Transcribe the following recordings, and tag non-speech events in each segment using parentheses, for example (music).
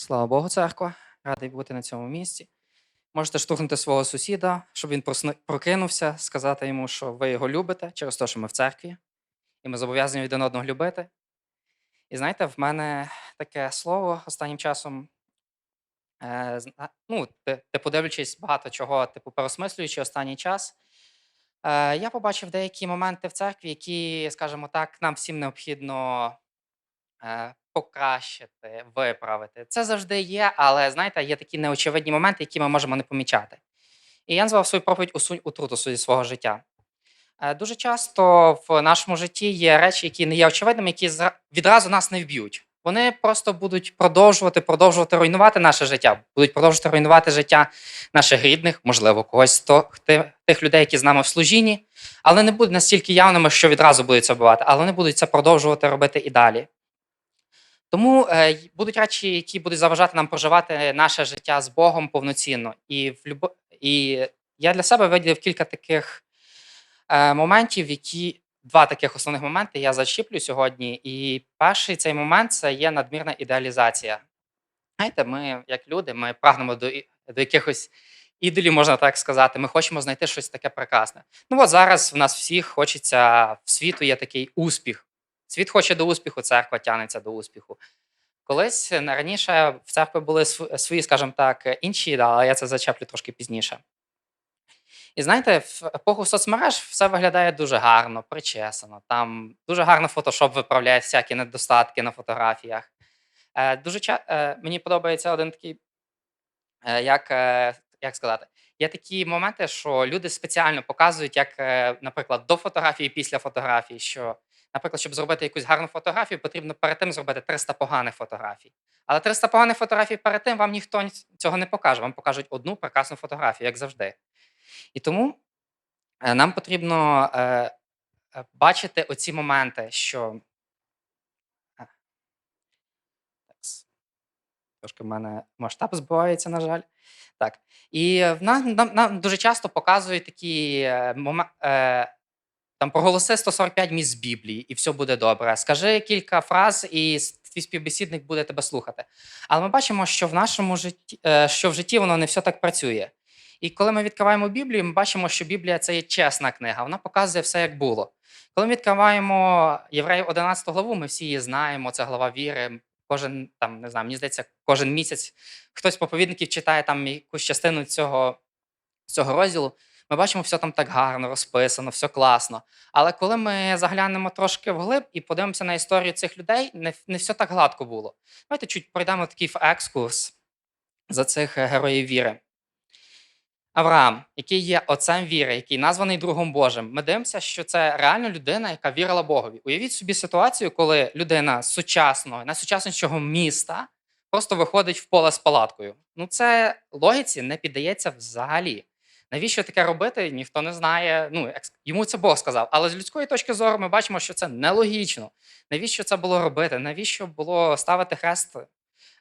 Слава Богу, церква. Радий бути на цьому місці. Можете штовхнути свого сусіда, щоб він прокинувся, сказати йому, що ви його любите через те, що ми в церкві, і ми зобов'язані один одного любити. І знаєте, в мене таке слово останнім часом, е, ну, ти- типу, дивлячись багато чого, типу, переосмислюючи останній час, е, я побачив деякі моменти в церкві, які, скажімо так, нам всім необхідно е, покращити, виправити. Це завжди є, але знаєте, є такі неочевидні моменти, які ми можемо не помічати. І я назвав свою проповідь «Усунь отруту зі свого життя. Е, Дуже часто в нашому житті є речі, які не є очевидними, які відразу нас не вб'ють. Вони просто будуть продовжувати, продовжувати руйнувати наше життя, будуть продовжувати руйнувати життя наших рідних, можливо, когось то- тих людей, які з нами в служінні, але не будуть настільки явними, що відразу будуть це вбивати, але вони будуть це продовжувати робити і далі. Тому е, будуть речі, які будуть заважати нам проживати наше життя з Богом повноцінно. І, в любо... і я для себе виділив кілька таких е, моментів, які два таких основних моменти я зачіплю сьогодні. І перший цей момент це є надмірна ідеалізація. Знаєте, ми, як люди, ми прагнемо до, до якихось ідолів, можна так сказати. Ми хочемо знайти щось таке прекрасне. Ну от зараз в нас всіх хочеться, в світу є такий успіх. Світ хоче до успіху, церква тягнеться до успіху. Колись е, раніше в церкві були свої, скажімо так, е, інші але я це зачеплю трошки пізніше. І знаєте, в епоху соцмереж все виглядає дуже гарно, причесано. Там дуже гарно фотошоп виправляє всякі недостатки на фотографіях. Е, дуже ча- е, мені подобається один такий, е, як, е, як сказати, є такі моменти, що люди спеціально показують, як, е, наприклад, до фотографії, після фотографії, що, наприклад, щоб зробити якусь гарну фотографію, потрібно перед тим зробити 300 поганих фотографій. Але 300 поганих фотографій перед тим вам ніхто цього не покаже. Вам покажуть одну прекрасну фотографію, як завжди. І тому е, нам потрібно е, е, бачити оці моменти, що. е. Трошки в мене масштаб збивається, на жаль. Так. І нам, нам, нам дуже часто показують такі. Е, там проголоси 145 місць Біблії, і все буде добре. Скажи кілька фраз, і твій співбесідник буде тебе слухати. Але ми бачимо, що в нашому житті, е, що в житті воно не все так працює. І коли ми відкриваємо Біблію, ми бачимо, що Біблія це є чесна книга, вона показує все, як було. Коли ми відкриваємо Євреїв 11 главу, ми всі її знаємо, це глава віри. Кожен там не знаю, мені здається, кожен місяць хтось з проповідників читає там якусь частину цього, цього розділу. Ми бачимо, все там так гарно розписано, все класно. Але коли ми заглянемо трошки вглиб і подивимося на історію цих людей, не, не все так гладко було. Давайте чуть пройдемо такий екскурс за цих е, героїв віри. Авраам, який є отцем віри, який названий другом Божим, ми дивимося, що це реально людина, яка вірила Богові. Уявіть собі ситуацію, коли людина сучасного, найсучаснішого міста просто виходить в поле з палаткою. Ну, це логіці не піддається взагалі. Навіщо таке робити, ніхто не знає. Ну, йому це Бог сказав. Але з людської точки зору ми бачимо, що це нелогічно. Навіщо це було робити? Навіщо було ставити хрест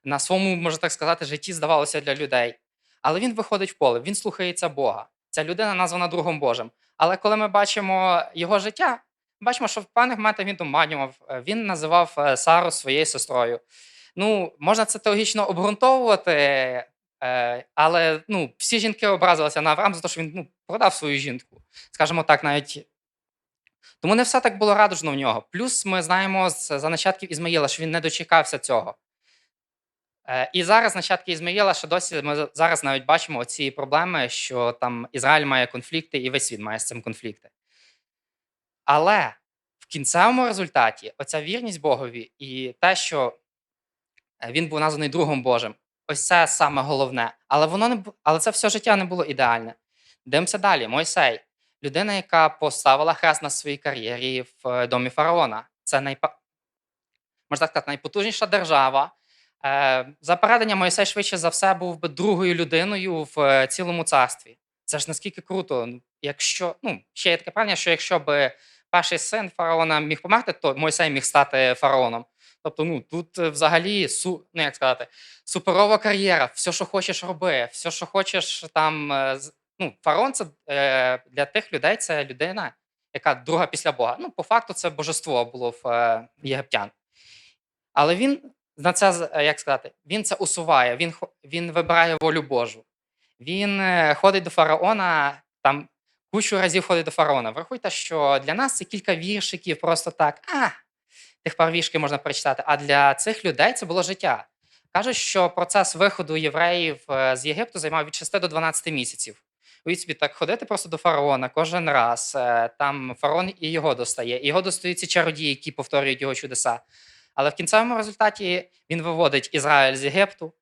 на своєму, можна так сказати, житті, здавалося, для людей? Але він виходить в поле, він слухається Бога. Ця людина названа другом Божим. Але коли ми бачимо його життя, бачимо, що в певних моментах він доманював, е, він називав е, Сару своєю сестрою. Ну, можна це теологічно обґрунтовувати, е, але ну, всі жінки образилися на Авраам за те, що він ну, продав свою жінку. Скажімо так, навіть. Тому не все так було радужно в нього. Плюс ми знаємо з- за нащадків Ізмаїла, що він не дочекався цього. Е, І зараз нащадки Ізмаїла, що досі ми зараз навіть бачимо ці проблеми, що там Ізраїль має конфлікти і весь світ має з цим конфлікти. Але в кінцевому результаті оця вірність Богові і те, що е, він був названий другом Божим, ось це саме головне. Але воно не але це все життя не було ідеальне. Дивимося далі. Мойсей, людина, яка поставила хрест на своїй кар'єрі в е, домі фараона. Це найпа... можна сказати, найпотужніша держава. Е, За передання Мойсей швидше за все був би другою людиною в е, цілому царстві. Це ж наскільки круто. Ну, Якщо ну ще є таке правильно, що якщо би перший син фараона міг померти, то Мойсей міг стати фараоном. Тобто, ну тут е, взагалі су, ну як сказати, суперова кар'єра, все, що хочеш, роби, все, що хочеш там. е, Ну, фараон це е, для тих людей це людина, яка друга після Бога. Ну, по факту, це божество було в єгиптян. Але він на це, як сказати, він це усуває, він, він вибирає волю Божу. Він ходить до фараона, там кучу разів ходить до фараона. Врахуйте, що для нас це кілька віршиків, просто так. А, тих пар віршиків можна прочитати. А для цих людей це було життя. Кажуть, що процес виходу євреїв е, з Єгипту займав від 6 до 12 місяців. Уявіть собі, так ходити просто до фараона кожен раз. е, Там фараон і його достає. І його достають ці чародії, які повторюють його чудеса. Але в кінцевому результаті він виводить Ізраїль з Єгипту.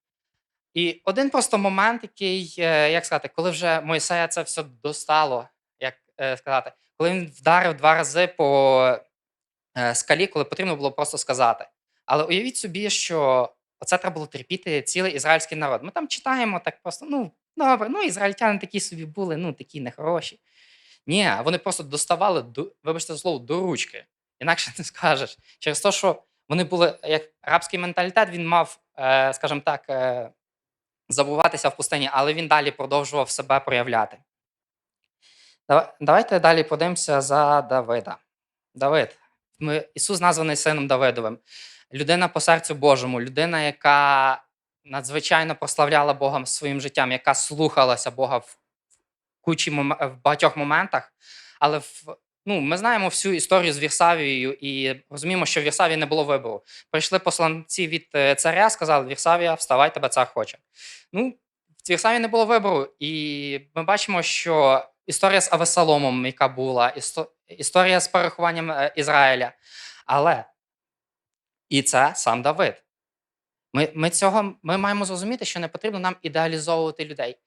І один просто момент, який, е, як сказати, коли вже Мойсея це все достало, як сказати, коли він вдарив два рази по скалі, коли потрібно було просто сказати. Але уявіть собі, що оце треба було терпіти цілий ізраїльський народ. Ми там читаємо так просто, ну, добре, ну, ізраїльтяни такі собі були, ну, такі нехороші. Ні, вони просто доставали, до, вибачте слово, до ручки. Інакше (laughs) не скажеш. Через те, що вони були, як арабський менталітет, він мав, е, скажімо так, е, забуватися в пустині, але він далі продовжував себе проявляти. Давайте далі подивимося за Давида. Давид. Ісус названий сином Давидовим. Людина по серцю Божому, людина, яка надзвичайно прославляла Бога своїм життям, яка слухалася Бога в кучі в багатьох моментах. Але в, ну, ми знаємо всю історію з Вірсавією і розуміємо, що в Вірсавії не було вибору. Прийшли посланці від е, царя, сказали: Вірсавія, вставай, тебе цар хоче. Ну, в Вірсавії не було вибору. І ми бачимо, що історія з Авесаломом, яка була, істо- історія з перехованням е, Ізраїля. Але і це сам Давид. Ми, ми, цього, ми маємо зрозуміти, що не потрібно нам ідеалізовувати людей.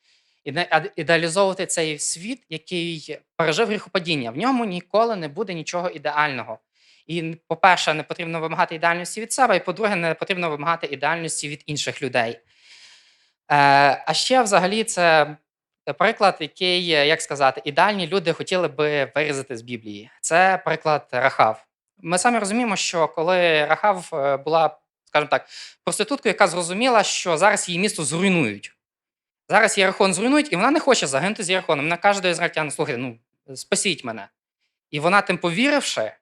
Ідеалізовувати цей світ, який пережив гріхопадіння. В ньому ніколи не буде нічого ідеального. І, по-перше, не потрібно вимагати ідеальності від себе, і по-друге, не потрібно вимагати ідеальності від інших людей. Е, а ще, взагалі, це приклад, який, е, як сказати, ідеальні люди хотіли би вирізати з Біблії. Це приклад Рахав. Ми самі розуміємо, що коли Рахав е, була, скажімо так, проституткою, яка зрозуміла, що зараз її місто зруйнують. Зараз Єрихон зруйнують, і вона не хоче загинути з Єрихоном. Вона каже до ізраїльтян, слухайте, ну спасіть мене. І вона, тим повіривши,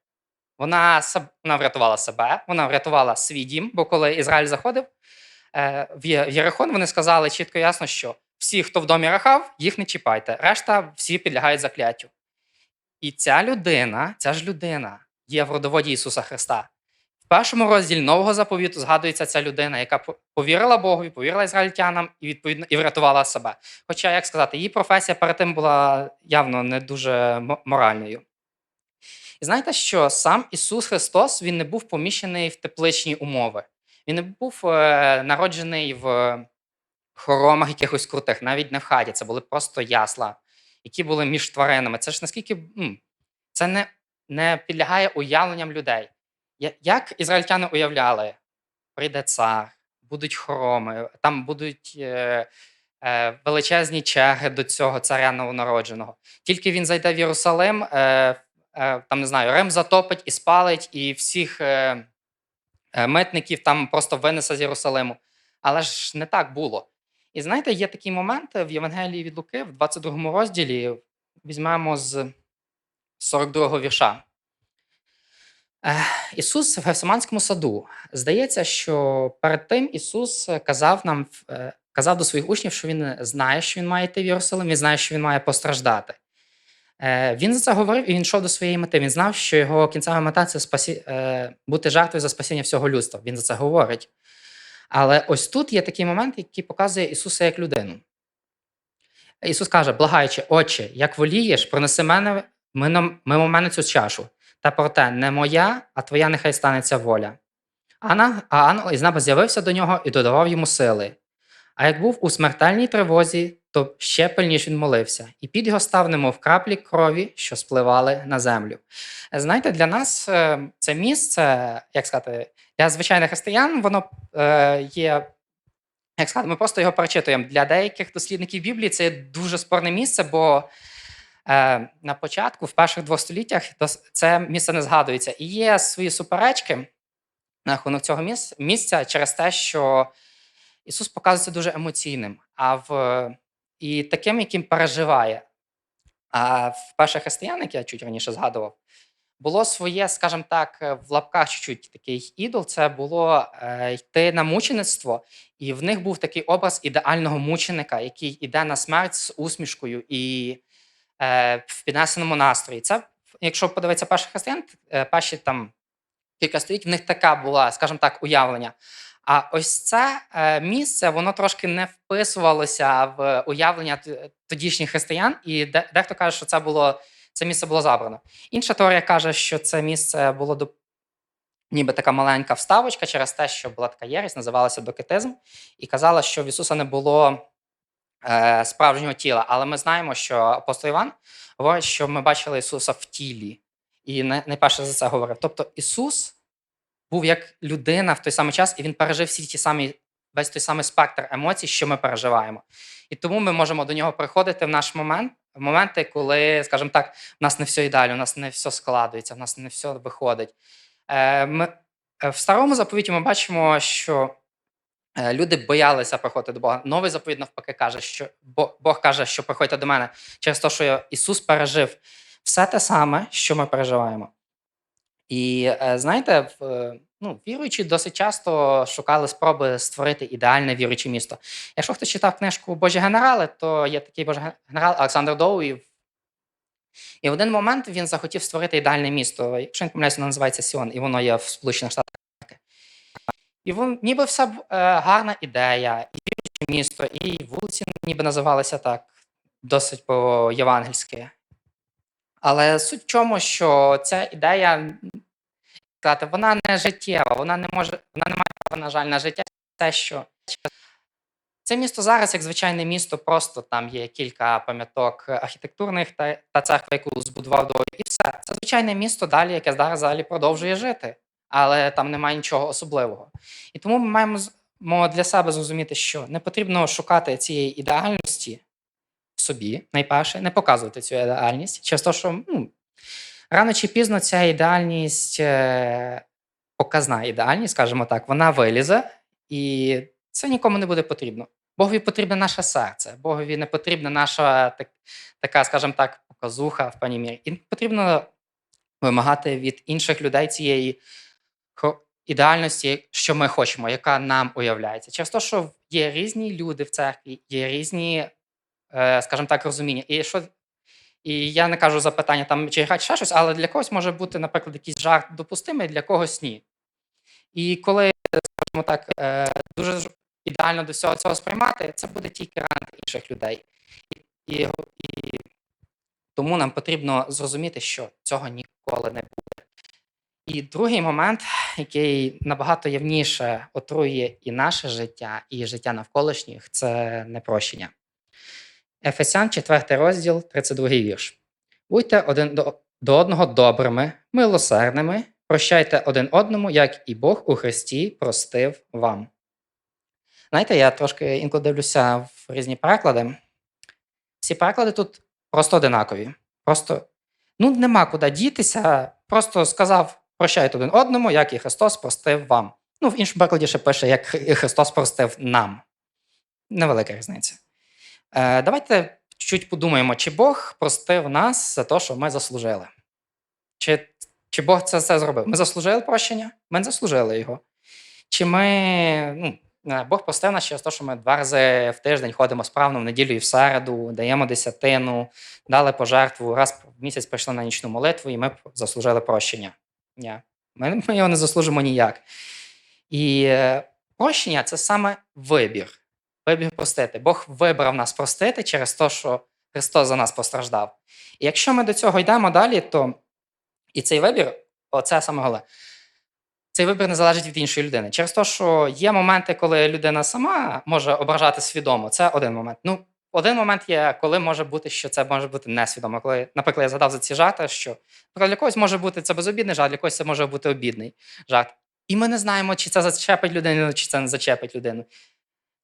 вона, вона врятувала себе, вона врятувала свій дім, бо коли Ізраїль заходив е, в Єрихон, вони сказали чітко ясно, що всі, хто в домі Рахав, їх не чіпайте. Решта всі підлягають закляттю. І ця людина, ця ж людина є в родоводі Ісуса Христа. В першому розділі нового заповіту згадується ця людина, яка по- повірила Богові, повірила ізраїльтянам і відповідно і врятувала себе. Хоча, як сказати, її професія перед тим була явно не дуже моральною. І знаєте, що сам Ісус Христос він не був поміщений в тепличні умови. Він не був е, народжений в хоромах якихось крутих, навіть не в хаті. Це були просто ясла, які були між тваринами. Це ж наскільки це не, не підлягає уявленням людей. Як ізраїльтяни уявляли, прийде цар, будуть хороми, там будуть е, е, величезні черги до цього царя новонародженого. Тільки він зайде в Єрусалим, е, е, там не знаю, Рим затопить і спалить, і всіх е, е, митників там просто винесе з Єрусалиму. Але ж не так було. І знаєте, є такий момент в Євангелії від Луки, в 22 розділі, візьмемо з 42-го вірша. Е, Ісус в Гефсиманському саду. Здається, що перед тим Ісус казав нам, е, казав до своїх учнів, що Він знає, що Він має йти в Єрусалим, Він знає, що Він має постраждати. Е, Він за це говорив і він йшов до своєї мети. Він знав, що його кінцева мета це спасі... е, бути жертвою за спасіння всього людства. Він за це говорить. Але ось тут є такий момент, який показує Ісуса як людину. Ісус каже, благаючи, Отче, як волієш, пронеси мене мимо мене цю чашу. Та проте не моя, а твоя нехай станеться воля. Ана, а ангел із неба з'явився до нього і додавав йому сили. А як був у смертельній тривозі, то ще пильніш він молився, і під його став немов краплі крові, що спливали на землю. Знаєте, для нас е, це місце, як сказати, для звичайних християн, воно е, є. Як сказати, ми просто його перечитуємо. Для деяких дослідників Біблії це є дуже спорне місце, бо е, на початку, в перших двох століттях, це місце не згадується. І є свої суперечки на рахунок цього місця через те, що Ісус показується дуже емоційним, а в і таким, яким переживає. А в перших християн, як я чуть раніше згадував, було своє, скажімо так, е, в лапках чуть-чуть такий ідол. Це було е, йти на мучеництво, і в них був такий образ ідеального мученика, який іде на смерть з усмішкою і е, в піднесеному настрої. Це, якщо подивитися перших християн, е, перші там кілька століть, в них така була, скажімо так, уявлення. А ось це е, місце, воно трошки не вписувалося в уявлення тодішніх християн, і дехто каже, що це було це місце було забрано. Інша теорія каже, що це місце було до ніби така маленька вставочка через те, що була така єресь, називалася докетизм, і казала, що в Ісуса не було е, справжнього тіла. Але ми знаємо, що апостол Іван говорить, що ми бачили Ісуса в тілі. І най- найперше за це говорив. Тобто Ісус був як людина в той самий час, і він пережив всі ті самі, весь той самий спектр емоцій, що ми переживаємо. І тому ми можемо до нього приходити в наш момент, в моменти, коли, скажімо так, в нас не все ідеально, у нас не все складується, в нас не все виходить. Е, Ми, е, в старому заповіті ми бачимо, що е, люди боялися приходити до Бога. Новий заповіт навпаки каже, що Бо- Бог каже, що приходьте до мене через те, що Ісус пережив все те саме, що ми переживаємо. І е, знаєте, е, ну, віруючі досить часто шукали спроби створити ідеальне віруюче місто. Якщо хтось читав книжку Божі генерали, то є такий Божий генерал Олександр Доуї. І в один момент він захотів створити ідеальне місто. Якщо не помиляюся, воно називається Сіон, і воно є в Сполучених Штатах. І вон, ніби все е, гарна ідея, і віруюче місто, і вулиці ніби називалися так, досить по-євангельськи. Але суть в чому, що ця ідея сказати, вона не життєва, вона не може, вона не має права, на жаль, на життя. Те, що це місто зараз, як звичайне місто, просто там є кілька пам'яток архітектурних та, та церква, яку збудував до і все. Це звичайне місто далі, яке зараз взагалі продовжує жити, але там немає нічого особливого. І тому ми маємо для себе зрозуміти, що не потрібно шукати цієї ідеальності в собі, найперше, не показувати цю ідеальність, через те, що ну, рано чи пізно ця ідеальність, е, показна ідеальність, скажімо так, вона вилізе, і це нікому не буде потрібно. Богові потрібне наше серце, Богові не потрібна наша так, така, скажімо так, показуха в певній мірі. І потрібно вимагати від інших людей цієї ідеальності, що ми хочемо, яка нам уявляється. Через те, що є різні люди в церкві, є різні, е, скажімо так, розуміння. І що і я не кажу запитання там чи грати ще щось, але для когось може бути, наприклад, якийсь жарт допустимий, для когось ні. І коли, скажімо так, е, дуже ідеально до всього цього сприймати, це буде тільки ранити інших людей. І, і, і тому нам потрібно зрозуміти, що цього ніколи не буде. І другий момент, який набагато явніше отрує і наше життя, і життя навколишніх, це непрощення. Ефесян, 4 розділ, 32 вірш. Будьте один до, одного добрими, милосердними, прощайте один одному, як і Бог у Христі простив вам. Знаєте, я трошки інколи дивлюся в різні переклади. Всі переклади тут просто одинакові. Просто ну, нема куди дітися, просто сказав прощайте один одному, як і Христос простив вам. Ну, в іншому перекладі ще пише, як Христос простив нам. Невелика різниця. Е, давайте чуть подумаємо, чи Бог простив нас за те, що ми заслужили. Чи, чи Бог це все зробив? Ми заслужили прощення? Ми не заслужили його. Чи ми. Ну, Бог простив нас через те, що ми два рази в тиждень ходимо справно в неділю і в середу, даємо десятину, дали пожертву, раз в місяць прийшли на нічну молитву, і ми заслужили прощення. Ні. Ми, ми його не заслужимо ніяк. І е, прощення це саме вибір. Вибір простити. Бог вибрав нас простити через те, що Христос за нас постраждав. І якщо ми до цього йдемо далі, то і цей вибір, оце саме головне, цей вибір не залежить від іншої людини. Через те, що є моменти, коли людина сама може ображати свідомо. Це один момент. Ну, один момент є, коли може бути, що це може бути несвідомо. Коли, наприклад, я згадав за ці жарти, що для когось може бути це безобідний жарт, для когось це може бути обідний жарт. І ми не знаємо, чи це зачепить людину, чи це не зачепить людину.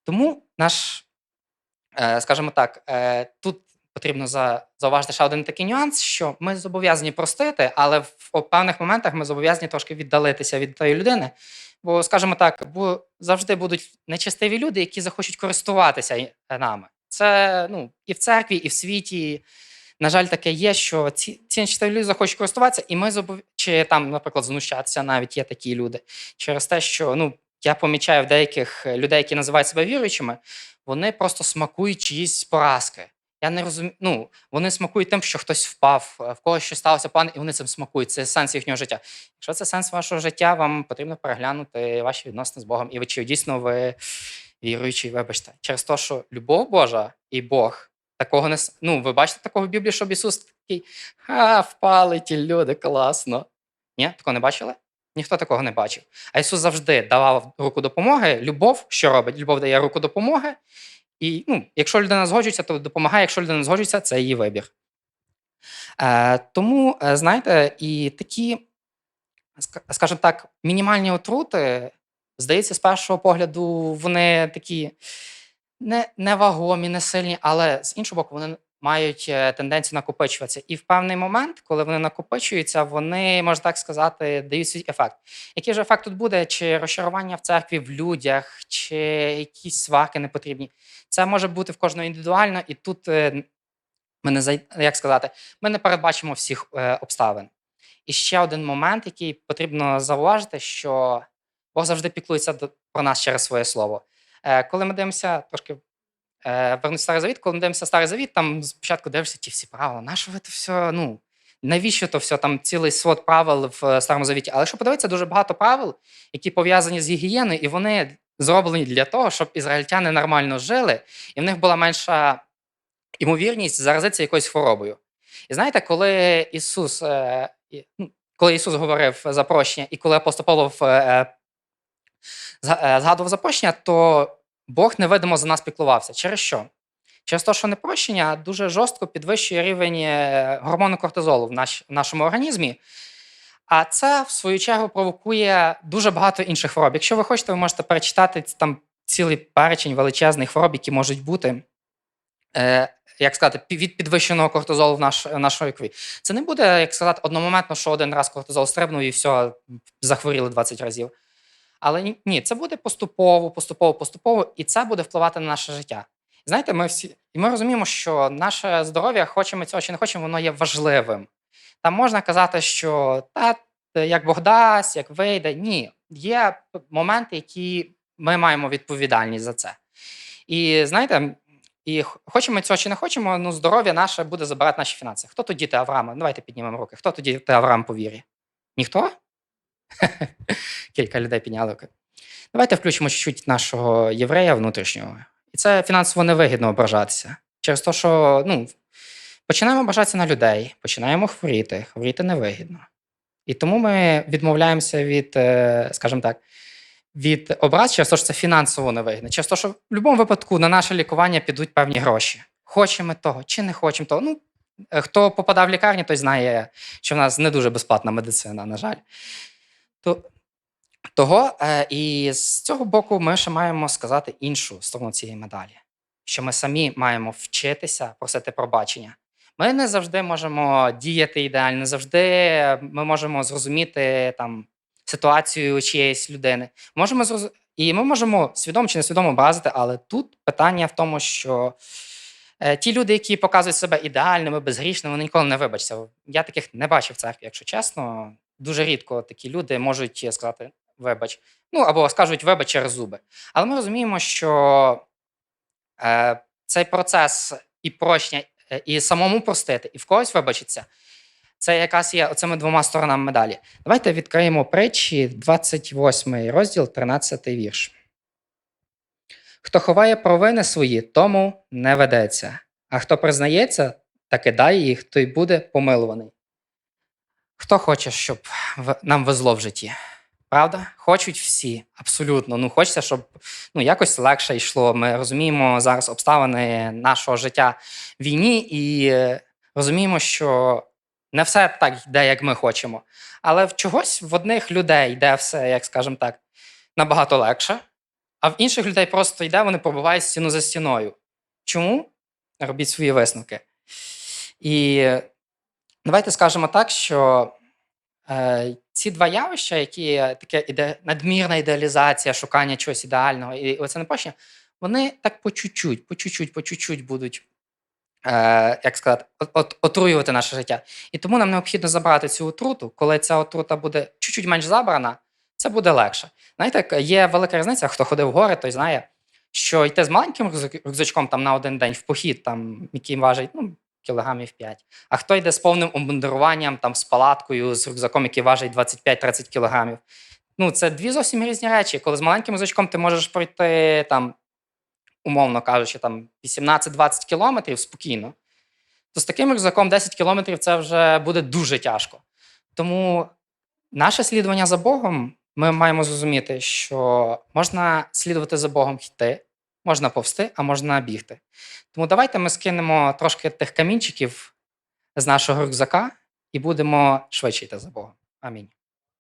Тому наш, е, скажімо так, е, тут потрібно зауважити ще один такий нюанс, що ми зобов'язані простити, але в певних моментах ми зобов'язані трошки віддалитися від тої людини. Бо, скажімо так, бо завжди будуть нечестиві люди, які захочуть користуватися нами. Це ну, і в церкві, і в світі. на жаль, таке є, що ці, ці нечистиві люди захочуть користуватися, і ми забов... чи там, наприклад, знущатися навіть є такі люди. Через те, що ну, я помічаю в деяких е, людей, які називають себе віруючими, вони просто смакують чиїсь поразки. Я не розумію. Ну, вони смакують тим, що хтось впав, е, в когось щось сталося погане, і вони цим смакують. Це сенс їхнього життя. Якщо це сенс вашого життя, вам потрібно переглянути ваші відносини з Богом. І ви чи дійсно ви віруючий, вибачте, через те, що любов Божа і Бог такого не ну, ви бачите такого в Біблії, щоб Ісус такий ха, впали ті люди, класно. Ні, такого не бачили? Ніхто такого не бачив. А Ісус завжди давав руку допомоги. Любов, що робить? Любов дає руку допомоги. І ну, якщо людина згоджується, то допомагає. Якщо людина не згоджується, це її вибір. Е, тому, е, знаєте, і такі, скажімо так, мінімальні отрути, здається, з першого погляду, вони такі не, невагомі, не сильні, але з іншого боку, вони мають е, тенденцію накопичуватися. І в певний момент, коли вони накопичуються, вони, можна так сказати, дають свій ефект. Який же ефект тут буде? Чи розчарування в церкві, в людях, чи якісь сварки непотрібні? Це може бути в кожного індивідуально, і тут е, ми не як сказати, ми не передбачимо всіх е, обставин. І ще один момент, який потрібно зауважити, що Бог завжди піклується про нас через своє слово. Коли ми дивимося трошки вернусь в старий завіт, коли ми дивимося старий завіт, там спочатку дивишся ті всі правила. На що ви то все? Ну навіщо то все? Там цілий свод правил в е, старому завіті. Але якщо подивитися, дуже багато правил, які пов'язані з гігієною, і вони зроблені для того, щоб ізраїльтяни нормально жили, і в них була менша ймовірність заразитися якоюсь хворобою. І знаєте, коли Ісус, е, ну, коли Ісус говорив за прощення, і коли апостол Павло е, е, згадував за прощення, то Бог невидимо за нас піклувався. Через що? Через те, що непрощення дуже жорстко підвищує рівень е, гормону кортизолу в, наш, в нашому організмі. А це, в свою чергу, провокує дуже багато інших хвороб. Якщо ви хочете, ви можете перечитати там цілий перечень величезних хвороб, які можуть бути, е, як сказати, від підвищеного кортизолу в наш, нашої крові. Це не буде, як сказати, одномоментно, що один раз кортизол стрибнув і все, захворіли 20 разів. Але ні- це буде поступово, поступово, поступово, і це буде впливати на наше життя. Знаєте, ми всі і ми розуміємо, що наше здоров'я, хочемо цього чи не хочемо, воно є важливим. Там можна казати, що та е, як Бог дасть, як вийде. Ні, є моменти, які ми маємо відповідальність за це. І знаєте, і хочемо цього чи не хочемо, ну здоров'я наше буде забирати наші фінанси. Хто тут діти Авраама? Давайте піднімемо руки. Хто тут діти Авраам по вірі? Ніхто? (laughs) Кілька людей підняли. Давайте включимо чуть-чуть нашого єврея внутрішнього. І це фінансово невигідно ображатися. Через те, що ну, починаємо ображатися на людей, починаємо хворіти, хворіти невигідно. І тому ми відмовляємося від, е, скажімо так, від образ через те, що це фінансово невигідно. Через те, що в будь-якому випадку на наше лікування підуть певні гроші. Хочемо того чи не хочемо того. Ну, е, хто попадав в лікарню, той знає, що в нас не дуже безплатна медицина, на жаль. То, того, е, і з цього боку ми ще маємо сказати іншу сторону цієї медалі, що ми самі маємо вчитися просити пробачення. Ми не завжди можемо діяти ідеально, не завжди ми можемо зрозуміти там ситуацію чиєїсь людини. Можемо зроз... І ми можемо свідомо чи несвідомо образити, але тут питання в тому, що е, ті люди, які показують себе ідеальними, безгрішними, вони ніколи не вибачаться. Я таких не бачив в церкві, якщо чесно. Дуже рідко такі люди можуть сказати вибач. Ну або скажуть вибач через зуби. Але ми розуміємо, що е, цей процес і прощення, е, і самому простити, і в когось вибачиться, це якраз є оцими двома сторонами медалі. Давайте відкриємо притчі, 28 розділ, 13 вірш. Хто ховає провини свої, тому не ведеться. А хто признається та кидає їх, той буде помилуваний. Хто хоче, щоб нам везло в житті? Правда? Хочуть всі, абсолютно. Ну, хочеться, щоб ну, якось легше йшло. Ми розуміємо зараз обставини нашого життя в війні і е, розуміємо, що не все так йде, як ми хочемо. Але в чогось в одних людей йде все, як скажемо так, набагато легше, а в інших людей просто йде, вони пробувають стіну за стіною. Чому? Робіть свої висновки. І давайте скажемо так, що е, ці два явища, які таке іде, надмірна ідеалізація, шукання чогось ідеального, і оце непрощення, вони так по чуть-чуть, по чуть-чуть, по чуть-чуть будуть е, як сказати, от, отруювати наше життя. І тому нам необхідно забрати цю отруту. Коли ця отрута буде чуть-чуть менш забрана, це буде легше. Знаєте, є велика різниця, хто ходив в гори, той знає, що йти з маленьким рюкзачком там на один день в похід, там, який важить ну, кілограмів 5, а хто йде з повним обмундируванням, там, з палаткою, з рюкзаком, який важить 25-30 кілограмів. Ну, це дві зовсім різні речі. Коли з маленьким рюкзачком ти можеш пройти там, умовно кажучи, там 18-20 кілометрів спокійно, то з таким рюкзаком 10 кілометрів це вже буде дуже тяжко. Тому наше слідування за Богом, ми маємо зрозуміти, що можна слідувати за Богом йти, можна повсти, а можна бігти. Тому давайте ми скинемо трошки тих камінчиків з нашого рюкзака і будемо швидше йти за Богом. Амінь.